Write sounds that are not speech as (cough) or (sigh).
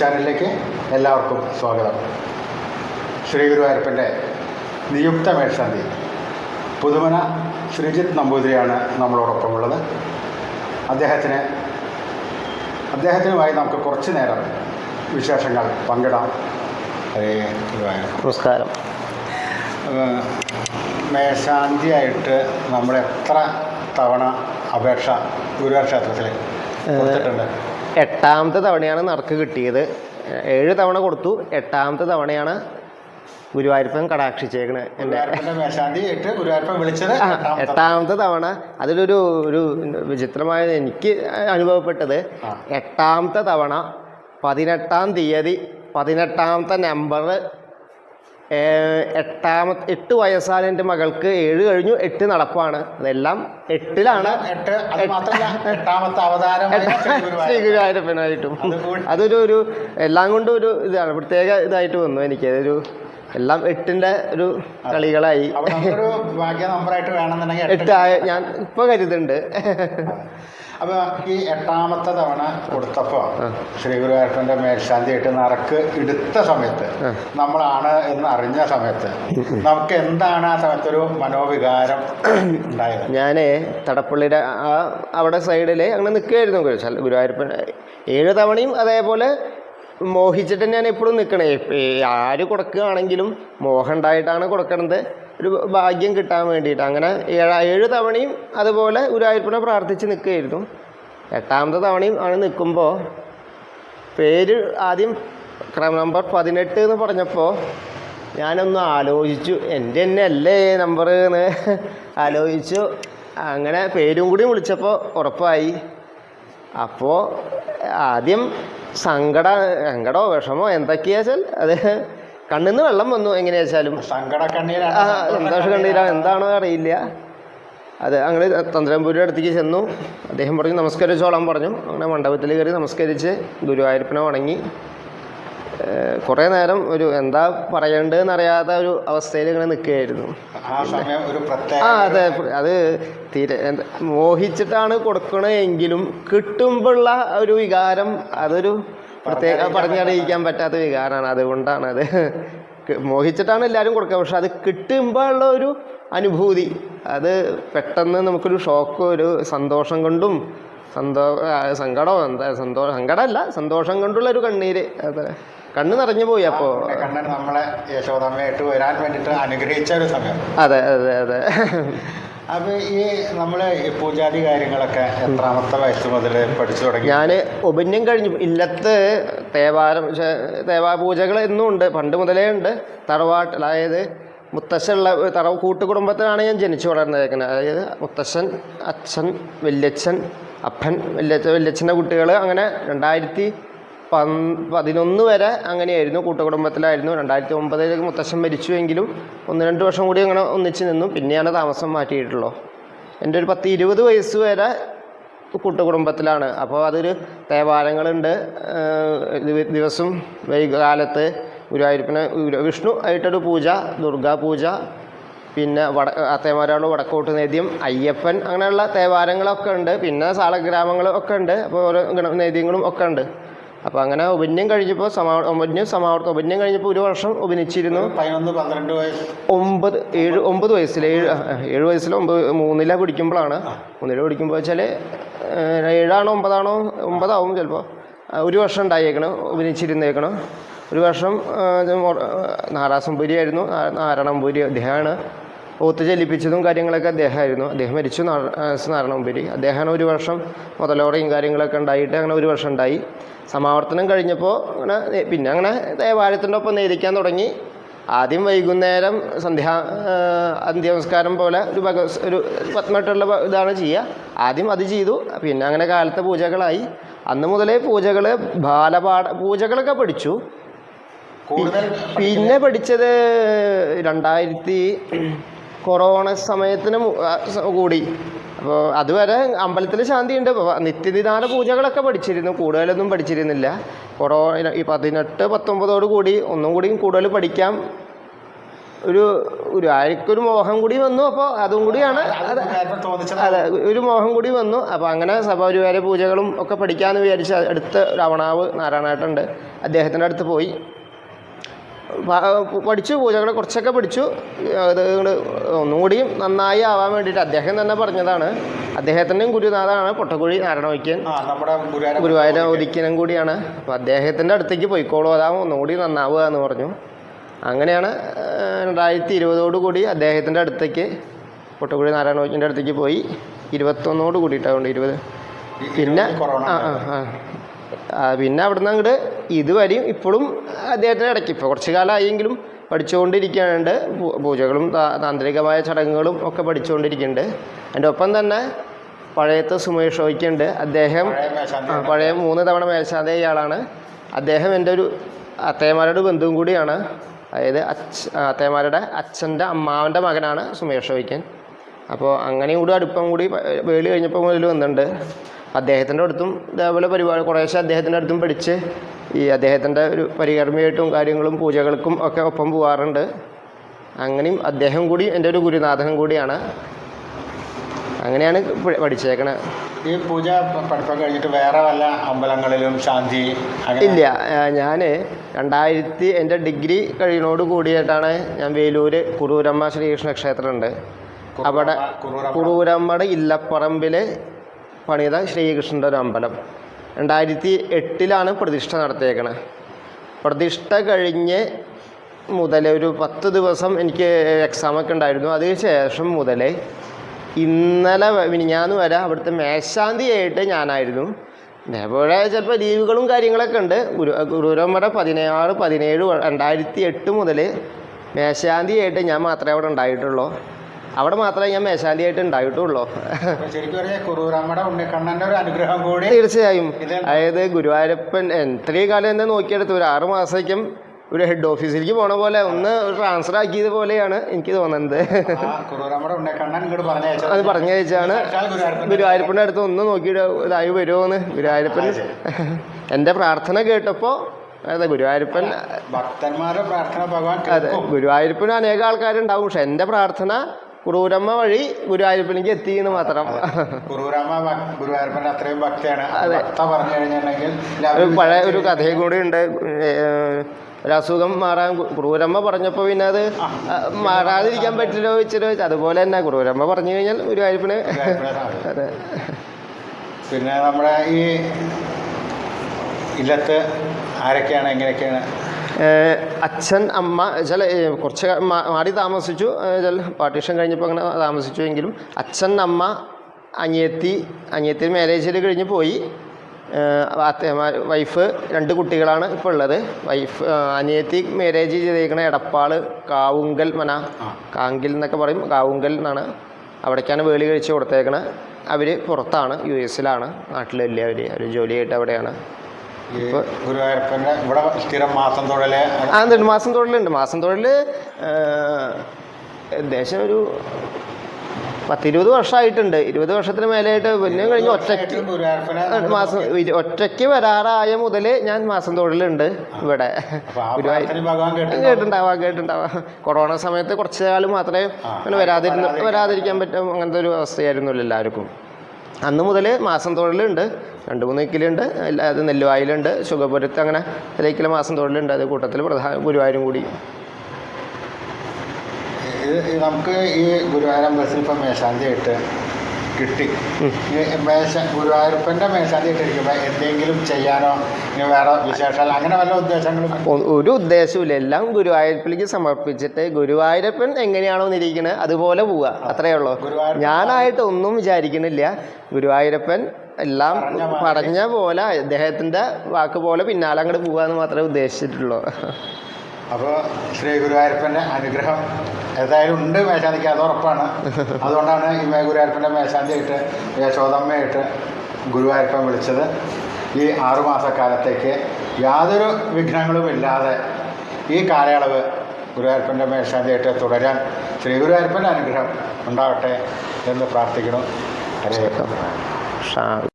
ചാനലിലേക്ക് എല്ലാവർക്കും സ്വാഗതം. ശ്രീ ഗുരുവായൂരപ്പന്റെ നിയുക്ത മേൽശാന്തി പുതുമന ശ്രീജിത്ത് നമ്പൂതിരിയാണ് നമ്മളോടൊപ്പം ഉള്ളത് അദ്ദേഹത്തിന് അദ്ദേഹത്തിനുമായി നമുക്ക് കുറച്ച് നേരം വിശേഷങ്ങൾ പങ്കിടാം. ഹരേ നമസ്കാരം. മേശാന്തിയായിട്ട് മേൽശാന്തിയായിട്ട് നമ്മൾ എത്ര തവണ അപേക്ഷ ഗുരുവായൂർ ക്ഷേത്രത്തിൽ കൊടുത്തിട്ടുണ്ട്? എട്ടാമത്തെ തവണയാണ് നറുക്ക് കിട്ടിയത്. ഏഴ് തവണ കൊടുത്തു. എട്ടാമത്തെ തവണയാണ് ഗുരുവായൂരപ്പൻ കടാക്ഷിച്ചേക്കണ്. എന്റെ എട്ടാമത്തെ തവണ. അതിലൊരു ഒരു വിചിത്രമായ എനിക്ക് അനുഭവപ്പെട്ടത്. എട്ടാമത്തെ തവണ പതിനെട്ടാം തീയതി പതിനെട്ടാമത്തെ നമ്പർ എട്ടാമത്തെ എട്ട് വയസ്സാണ് എന്റെ മകൾക്ക്. ഏഴ് കഴിഞ്ഞു എട്ട് നടപ്പാണ്. അതെല്ലാം എട്ടിലാണ്. ശ്രീഗുരുവായൂരപ്പനായിട്ടും. എട്ടാമത്തെ അതൊരു ഒരു എല്ലാം കൊണ്ടും ഒരു ഇതാണ്. പ്രത്യേക ഇതായിട്ട് വന്നു എനിക്ക്. അതൊരു എല്ലാം എട്ടിന്റെ ഒരു കളികളായി. എട്ടായ ഞാൻ ഇപ്പോൾ കരുതുന്നുണ്ട്. അപ്പൊ ഈ എട്ടാമത്തെ തവണ കൊടുത്തപ്പോ ശ്രീ ഗുരുവായൂരപ്പന്റെ മേൽശാന്തിയായിട്ട് നറക്ക് എടുത്ത സമയത്ത് നമ്മളാണ് എന്ന് അറിഞ്ഞ സമയത്ത് നമുക്ക് എന്താണ് ആ സമയത്ത് ഒരു മനോവികാരം ഉണ്ടായത്? ഞാൻ തടപ്പള്ളിയുടെ ആ അവിടെ സൈഡിൽ അങ്ങനെ നിൽക്കുകയായിരുന്നു ഗുരു- ഗുരുവായൂരപ്പൻ ഏഴ് തവണയും അതേപോലെ മോഹിച്ചിട്ട് ഞാൻ എപ്പോഴും നിൽക്കണേ ആര് കൊടുക്കുകയാണെങ്കിലും മോഹം ഉണ്ടായിട്ടാണ് കൊടുക്കണത്. ഒരു ഭാഗ്യം കിട്ടാൻ വേണ്ടിയിട്ട്. അങ്ങനെ ഏഴ് ഏഴ് തവണയും അതുപോലെ ഗുരുവായൂരപ്പനെ പ്രാർത്ഥിച്ച് നിൽക്കുകയായിരുന്നു. എട്ടാമത്തെ തവണയും ആണ് നിൽക്കുമ്പോൾ പേര് ആദ്യം ക്രമ നമ്പർ പതിനെട്ട് എന്ന് പറഞ്ഞപ്പോൾ ഞാനൊന്ന് ആലോചിച്ചു എന്റെ തന്നെ അല്ലേ നമ്പർ എന്ന് ആലോചിച്ചു. അങ്ങനെ പേരും കൂടി വിളിച്ചപ്പോൾ ഉറപ്പായി. അപ്പോൾ ആദ്യം സങ്കട സങ്കടമോ വിഷമോ എന്തൊക്കെയാ വെച്ചാൽ അത് കണ്ണിൽ നിന്ന് വെള്ളം വന്നു എങ്ങനെയാ വെച്ചാലും. ആ കണ്ണീരാണ് സന്തോഷം കണ്ടീര എന്താണോ അറിയില്ല. അത് അങ്ങനെ തന്ത്രംപൂരിയുടെ അടുത്തേക്ക് ചെന്നു. അദ്ദേഹം പറഞ്ഞു നമസ്കരിച്ചോളാൻ പറഞ്ഞു. അങ്ങനെ മണ്ഡപത്തിൽ കയറി നമസ്കരിച്ച് ഗുരുവായൂരപ്പനെ വണങ്ങി. കുറേ നേരം ഒരു എന്താ പറയേണ്ടതെന്ന് അറിയാത്ത ഒരു അവസ്ഥയിൽ ഇങ്ങനെ നിൽക്കുകയായിരുന്നു. ആ അതെ അത് തീരെ മോഹിച്ചിട്ടാണ് കൊടുക്കണെങ്കിലും കിട്ടുമ്പോഴുള്ള ഒരു വികാരം അതൊരു പ്രത്യേക പറഞ്ഞറിയിക്കാൻ പറ്റാത്ത വികാരമാണ് അതുകൊണ്ടാണ് അത് മോഹിച്ചിട്ടാണ് എല്ലാവരും കൊടുക്കുക. പക്ഷെ അത് കിട്ടുമ്പോൾ ഉള്ള ഒരു അനുഭൂതി. അത് പെട്ടെന്ന് നമുക്കൊരു ഷോക്ക് ഒരു സന്തോഷം കൊണ്ടും സന്തോ സങ്കടമോ എന്താ സന്തോ സങ്കടമല്ല സന്തോഷം കൊണ്ടുള്ള ഒരു കണ്ണീര്. അതെ കണ്ണ് നിറഞ്ഞു പോയി അപ്പോൾ കണ്ണൻ നമ്മളെ യശോദമ്മയായിട്ട് വരാൻ വേണ്ടിയിട്ട് അനുഗ്രഹിച്ച ഒരു സമയം. അതെ അതെ അതെ. അപ്പൊ ഈ നമ്മളെ പൂജാതി കാര്യങ്ങളൊക്കെ എത്രാമത്തെ വയസ്സ് മുതൽ പഠിച്ചു തുടങ്ങി? ഞാൻ ഉപന്യം കഴിഞ്ഞു. ഇല്ലത്ത് തേവാരം തേവാ പൂജകൾ എന്നും ഉണ്ട്. പണ്ട് മുതലേ ഉണ്ട്. തറവാട്ട് അതായത് മുത്തശ്ശനുള്ള തറ കൂട്ടുകുടുംബത്തിലാണ് ഞാൻ ജനിച്ചു വളർന്നേക്കുന്നത് അതായത് മുത്തശ്ശൻ അച്ഛൻ വല്യച്ഛൻ അപ്പൻ വല്യച്ഛൻ വല്യച്ഛന്റെ കുട്ടികൾ അങ്ങനെ രണ്ടായിരത്തി പതിനൊന്ന് വരെ അങ്ങനെയായിരുന്നു. കൂട്ടുകുടുംബത്തിലായിരുന്നു. രണ്ടായിരത്തി ഒമ്പതിലേക്ക് മുത്തശ്ശൻ മരിച്ചുവെങ്കിലും ഒന്ന് രണ്ട് വർഷം കൂടി അങ്ങനെ ഒന്നിച്ച് നിന്നു. പിന്നെയാണ് താമസം മാറ്റിയിട്ടുള്ളൂ എന്റെ ഒരു പത്ത് ഇരുപത് വയസ്സ് വരെ കൂട്ടുകുടുംബത്തിലാണ്. അപ്പോൾ അതൊരു തേവാരങ്ങളുണ്ട്. ദിവസം വൈകാലത്ത് ഗുരുവായൂരപ്പന് ഗുരു- വിഷ്ണു ആയിട്ടൊരു പൂജ ദുർഗാ പൂജ പിന്നെ വട തേമാരാൾ വടക്കോട്ട് നേദ്യം അയ്യപ്പൻ അങ്ങനെയുള്ള തേവാരങ്ങളൊക്കെ ഉണ്ട്. പിന്നെ സാളഗ്രാമങ്ങളും ഒക്കെ ഉണ്ട്. അപ്പോൾ ഓരോ ഗണ നേദ്യങ്ങളും ഒക്കെ ഉണ്ട്. അപ്പോൾ അങ്ങനെ ഉപന്യം കഴിഞ്ഞപ്പോൾ സമാ ഉപന്യം സമാവർത്തം ഉപന്യം കഴിഞ്ഞപ്പോൾ ഒരു വർഷം ഉപനിച്ചിരുന്നു. പതിനൊന്ന് പന്ത്രണ്ട് വയസ്സ്. ഒമ്പത് ഏഴ് ഒമ്പത് വയസ്സിൽ ഏഴ് ഏഴ് വയസ്സിൽ ഒമ്പത് മൂന്നില പിടിക്കുമ്പോഴാണ് മൂന്നില പിടിക്കുമ്പോൾ വെച്ചാൽ ഏഴാണോ ഒമ്പതാണോ ഒമ്പതാവും ചിലപ്പോൾ ഒരു വർഷം ഉണ്ടായേക്കണം ഉപനിച്ചിരുന്നേക്കണം. ഒരു വർഷം ആ, ഇത് മൊ- ആ, നാരാസംപുരി ആയിരുന്നു. നാ- നാരായണംപുരി അദ്ദേഹമാണ്. ഓത്ത് ചെല്ലിപ്പിച്ചതും കാര്യങ്ങളൊക്കെ അദ്ദേഹമായിരുന്നു. അദ്ദേഹം മരിച്ചു നാരായണംപുരി അദ്ദേഹമാണ് ഒരു വർഷം മുതലോടെയും കാര്യങ്ങളൊക്കെ ഉണ്ടായിട്ട് അങ്ങനെ ഒരു വർഷം ഉണ്ടായി. സമാവർത്തനം കഴിഞ്ഞപ്പോൾ അങ്ങനെ പിന്നെ അങ്ങനെ ദേവാലയത്തിന്റെ ഒപ്പം നേരിക്കാൻ തുടങ്ങി. ആദ്യം വൈകുന്നേരം സന്ധ്യാ അന്ത്യനമസ്കാരം പോലെ ഒരു ഭഗ ഒരു പത്മട്ടുള്ള ഇതാണ് ചെയ്യുക. ആദ്യം അത് ചെയ്തു. പിന്നെ അങ്ങനെ കാലത്തെ പൂജകളായി. അന്ന് മുതലേ പൂജകൾ ബാലപാഠ പൂജകളൊക്കെ പഠിച്ചു. പിന്നെ പഠിച്ചത് രണ്ടായിരത്തി കൊറോണ സമയത്തിന് കൂടി. അപ്പോൾ അതുവരെ അമ്പലത്തിൽ ശാന്തിയുണ്ട്. ഉണ്ട് നിത്യനിദാന പൂജകളൊക്കെ പഠിച്ചിരുന്നു. കൂടുതലൊന്നും പഠിച്ചിരുന്നില്ല. കൊറോണ ഈ പതിനെട്ട് പത്തൊമ്പതോട് കൂടി ഒന്നും കൂടി കൂടുതൽ പഠിക്കാം. ഒരു ഒരു ആർക്കൊരു മോഹം കൂടി വന്നു. അപ്പോൾ അതും കൂടിയാണ്. അത് ഒരു മോഹം കൂടി വന്നു. അപ്പോൾ അങ്ങനെ സഭാപരിവാര പൂജകളും ഒക്കെ പഠിക്കാമെന്ന് വിചാരിച്ച് അടുത്ത് രാവണാവ് നാരായണേട്ടുണ്ട് അദ്ദേഹത്തിന്റെ അടുത്ത് പോയി. പഠിച്ചു പൂജകൾ കുറച്ചൊക്കെ പഠിച്ചു. അത് ഒന്നുകൂടിയും നന്നായി ആവാൻ വേണ്ടിയിട്ട് അദ്ദേഹം തന്നെ പറഞ്ഞതാണ്. അദ്ദേഹത്തിന്റെയും ഗുരുനാഥാണ് പൊട്ടക്കുഴി നാരായണവൈക്യൻ ഗുരുവായൂര ഒരിക്കലും കൂടിയാണ്. അപ്പോൾ അദ്ദേഹത്തിന്റെ അടുത്തേക്ക് പോയിക്കോളൂ. അതാവും ഒന്നുകൂടി നന്നാവുക എന്ന് പറഞ്ഞു. അങ്ങനെയാണ് രണ്ടായിരത്തി ഇരുപതോടുകൂടി അദ്ദേഹത്തിന്റെ അടുത്തേക്ക് പൊട്ടക്കുഴി നാരായണവൈക്യന്റെ അടുത്തേക്ക് പോയി. ഇരുപത്തൊന്നോട് കൂടിയിട്ടുണ്ട് ഇരുപത്. പിന്നെ ആ ആ, പിന്നെ അവിടുന്ന് അങ്ങോട്ട് ഇതുവരെയും ഇപ്പോഴും അദ്ദേഹത്തിന്റെ ഇടയ്ക്ക് ഇപ്പോൾ കുറച്ച് കാലമായെങ്കിലും പഠിച്ചുകൊണ്ടിരിക്കുന്നുണ്ട് പൂ- പൂജകളും താന്ത്രികമായ ചടങ്ങുകളും ഒക്കെ പഠിച്ചുകൊണ്ടിരിക്കുന്നുണ്ട്. അതിന്റെ ഒപ്പം തന്നെ പഴയത്തെ സുമേഷ് ഷോയ്ക്കുണ്ട് അദ്ദേഹം പഴയ മൂന്ന് തവണ മേൽശാന്തി ഇയാളാണ് അദ്ദേഹം എന്റെ ഒരു അത്തേമാരുടെ ബന്ധുവും കൂടിയാണ്. അതായത് അച്ഛ അത്തേമാരുടെ അച്ഛന്റെ അമ്മാവന്റെ മകനാണ് സുമേഷ് ഷോയ്ക്കൻ അപ്പോൾ അങ്ങനെയും കൂടി അടുപ്പം കൂടി വേളി കഴിഞ്ഞപ്പോൾ മുതൽ വന്നിട്ടുണ്ട്. അദ്ദേഹത്തിന്റെ അടുത്തും ഇതേപോലെ പരിപാടി കുറേശ്ശെ അദ്ദേഹത്തിന്റെ അടുത്തും പഠിച്ച് ഈ അദ്ദേഹത്തിന്റെ ഒരു പരികർമ്മയായിട്ടും കാര്യങ്ങളും പൂജകൾക്കും ഒക്കെ ഒപ്പം പോകാറുണ്ട് അങ്ങനെയും അദ്ദേഹം കൂടി എന്റെ ഒരു ഗുരുനാഥൻ കൂടിയാണ്. അങ്ങനെയാണ് പഠിച്ചേക്കണത് ഈ പൂജ പഠിപ്പം പഠിപ്പൊക്കെ കഴിഞ്ഞിട്ട് വേറെ വല്ല അമ്പലങ്ങളിലും ശാന്തി ഇല്ല ഞാൻ രണ്ടായിരത്തി എന്റെ ഡിഗ്രി കഴിയണോട് കൂടിയിട്ടാണ് ഞാൻ വേലൂർ കുറൂരമ്മ ശ്രീകൃഷ്ണ ക്ഷേത്രമുണ്ട്. അവിടെ കുറൂരമ്മ കുറൂരമ്മയുടെ ഇല്ലപ്പറമ്പിൽ പണിത ശ്രീകൃഷ്ണന്റെ ഒരു അമ്പലം. രണ്ടായിരത്തി എട്ടിലാണ് പ്രതിഷ്ഠ നടത്തിയേക്കണത് പ്രതിഷ്ഠ കഴിഞ്ഞ് മുതൽ ഒരു പത്ത് ദിവസം എനിക്ക് എക്സാമൊക്കെ ഉണ്ടായിരുന്നു. അതിന് ശേഷം മുതൽ ഇന്നലെ മിനിഞ്ഞാന്ന് വരെ അവിടുത്തെ മേശാന്തിയായിട്ട് ഞാനായിരുന്നു. ഇതേപോലെ ചിലപ്പോൾ ലീവുകളും കാര്യങ്ങളൊക്കെ ഉണ്ട്. ഗുരു ഗുരുവരമ്മയുടെ പതിനാറ് പതിനേഴ് രണ്ടായിരത്തി എട്ട് മുതൽ മേശാന്തിയായിട്ട് ഞാൻ മാത്രമേ അവിടെ ഉണ്ടായിട്ടുള്ളൂ. അവിടെ മാത്രമേ ഞാൻ മേശാന്തിയായിട്ട് ഉണ്ടായിട്ടുള്ളൂ. തീർച്ചയായും. അതായത് ഗുരുവായൂരപ്പൻ ഇത്രയും കാലം എന്നെ നോക്കിയെടുത്ത് ഒരു ആറ് മാസത്തേക്കും ഒരു ഹെഡ് ഓഫീസിലേക്ക് പോണ പോലെ ഒന്ന് ട്രാൻസ്ഫർ ആക്കിയത് പോലെയാണ് എനിക്ക് തോന്നുന്നത്. അത് പറഞ്ഞു വെച്ചാണ് ഗുരുവായൂരപ്പൻ ഗുരുവായൂരപ്പന്റെ അടുത്ത് ഒന്ന് നോക്കിയിട്ട് ഇതായി വരുമോന്ന് ഗുരുവായൂരപ്പൻ എന്റെ പ്രാർത്ഥന കേട്ടപ്പോൾ അതെ ഗുരുവായൂരപ്പൻ ഭക്തന്മാരുടെ പ്രാർത്ഥന ഭഗവാൻ അതെ ഗുരുവായൂരപ്പന് അനേക ആൾക്കാരുണ്ടാവും. പക്ഷെ എന്റെ പ്രാർത്ഥന കുറൂരമ്മ വഴി ഗുരുവായൂരപ്പനിലേക്ക് എത്തിയെന്ന് മാത്രം. കുറൂരമ്മ ഭ- ഗുരുവായൂരപ്പന്റെ അത്രയും ഭക്തിയാണ്. ഭക്ത പറഞ്ഞു കഴിഞ്ഞിട്ടുണ്ടെങ്കിൽ ഒരു പഴയ ഒരു കഥയും കൂടി ഉണ്ട്. ഒരസുഖം മാറാൻ കുറൂരമ്മ പറഞ്ഞപ്പോൾ പിന്നെ അത് മാറാതിരിക്കാൻ പറ്റില്ലോ ചോദിച്ചു അതുപോലെ തന്നെ കുറൂരമ്മ പറഞ്ഞു കഴിഞ്ഞാൽ ഒരു അതെ. പിന്നെ നമ്മുടെ ഈ ഇല്ലത്ത് ആരൊക്കെയാണ് എങ്ങനെയൊക്കെയാണ് അച്ഛൻ അമ്മ ചില കുറച്ച് മാറി താമസിച്ചു. ചില പാർട്ടീഷൻ കഴിഞ്ഞപ്പോൾ അങ്ങനെ താമസിച്ചു എങ്കിലും അച്ഛൻ അമ്മ അനിയത്തി അനിയത്തി മാരേജിൽ കഴിഞ്ഞ് പോയി. വൈഫ് രണ്ട് കുട്ടികളാണ് ഇപ്പോൾ ഉള്ളത്. വൈഫ് അനിയത്തി മാരേജ് ചെയ്തേക്കണ എടപ്പാൾ കാവുങ്കൽ മന കാങ്കിൽ എന്നൊക്കെ പറയും. കാവുങ്കൽ എന്നാണ് അവിടേക്കാണ് വേളി കഴിച്ച് കൊടുത്തേക്കണത് അവർ പുറത്താണ് യു എസിലാണ്. നാട്ടിലില്ല അവർ അവർ ജോലിയായിട്ട് അവിടെയാണ്. ഗുരുവായൂരപ്പന്റെ ഇവിടെ സ്ഥിരം മാസം തൊഴിൽ ആ മാസം തൊഴിലുണ്ട്. മാസം തൊഴിൽ ഏകദേശം ഒരു പത്തിരുപത് വർഷമായിട്ടുണ്ട് ഇരുപത് വർഷത്തിന് മേലെയായിട്ട് പിന്നെ കഴിഞ്ഞ് ഒറ്റയ്ക്ക് മാസം ഒറ്റയ്ക്ക് വരാറായ മുതൽ ഞാൻ മാസം തൊഴിലുണ്ട് ഇവിടെ. അപ്പൊ ആ ഭഗവാൻ കേട്ടു കേട്ടുണ്ടാവാം കേട്ടുണ്ടാവാം കൊറോണ സമയത്ത് കുറച്ച് കാലം മാത്രമേ വരാതിരുന്നു വരാതിരുന്ന വരാതിരിക്കാൻ പറ്റും. അങ്ങനത്തെ ഒരു അവസ്ഥയായിരുന്നല്ലോ എല്ലാവർക്കും. അന്ന് മുതൽ മാസം തൊഴിലുണ്ട് രണ്ട് മൂന്ന് കിലുണ്ട് അത് നെല്ലുവായിലുണ്ട്. സുഖപുരത്ത് അങ്ങനെ ഇതിലേക്കുള്ള മാസം തൊഴിലുണ്ട് അത് കൂട്ടത്തിൽ പ്രധാന ഗുരുവായൂരും കൂടി. നമുക്ക് ഈ ഗുരുവായൂരം ബസ്സിൽ ഇപ്പം മേശാന്തി ആയിട്ട് കിട്ടി. മേശ ഗുരുവായൂരപ്പന്റെ മേശാന്തി ആയിട്ട് എന്തെങ്കിലും ചെയ്യാനോ? ഇനി വേറെ വിശേഷാൽ അങ്ങനെ വല്ല ഉദ്ദേശങ്ങളും ഒരു ഉദ്ദേശവും എല്ലാം ഗുരുവായൂരപ്പിലേക്ക് സമർപ്പിച്ചിട്ട് ഗുരുവായൂരപ്പൻ എങ്ങനെയാണോ നിരീക്കുന്നത് അതുപോലെ പോവുക. അത്രയേ ഉള്ളൂ. ഞാനായിട്ട് ഒന്നും വിചാരിക്കണില്ല ഗുരുവായൂരപ്പൻ എല്ലാം പറഞ്ഞ പോലെ. അദ്ദേഹത്തിന്റെ വാക്ക് പോലെ പിന്നാലെ അങ്ങോട്ട് പോകാന്ന് മാത്രമേ ഉദ്ദേശിച്ചിട്ടുള്ളൂ. അപ്പോൾ ശ്രീ ഗുരുവായൂരപ്പന്റെ അനുഗ്രഹം ഏതായാലും ഉണ്ട് മേശാന്തിക്ക് അത് ഉറപ്പാണ്. (laughs) അതുകൊണ്ടാണ് ഈ മേ ഗുരുവായൂരപ്പന്റെ മേശാന്തിയായിട്ട് യശോദമ്മയായിട്ട് ഗുരുവായൂരപ്പൻ വിളിച്ചത്. ഈ ആറുമാസക്കാലത്തേക്ക് യാതൊരു വിഘ്നങ്ങളും ഇല്ലാതെ ഈ കാലയളവ് ഗുരുവായൂരപ്പന്റെ മേശാന്തിയായിട്ട് തുടരാൻ ശ്രീ ഗുരുവായൂരപ്പന്റെ അനുഗ്രഹം ഉണ്ടാവട്ടെ എന്ന് പ്രാർത്ഥിക്കണം ഹരേ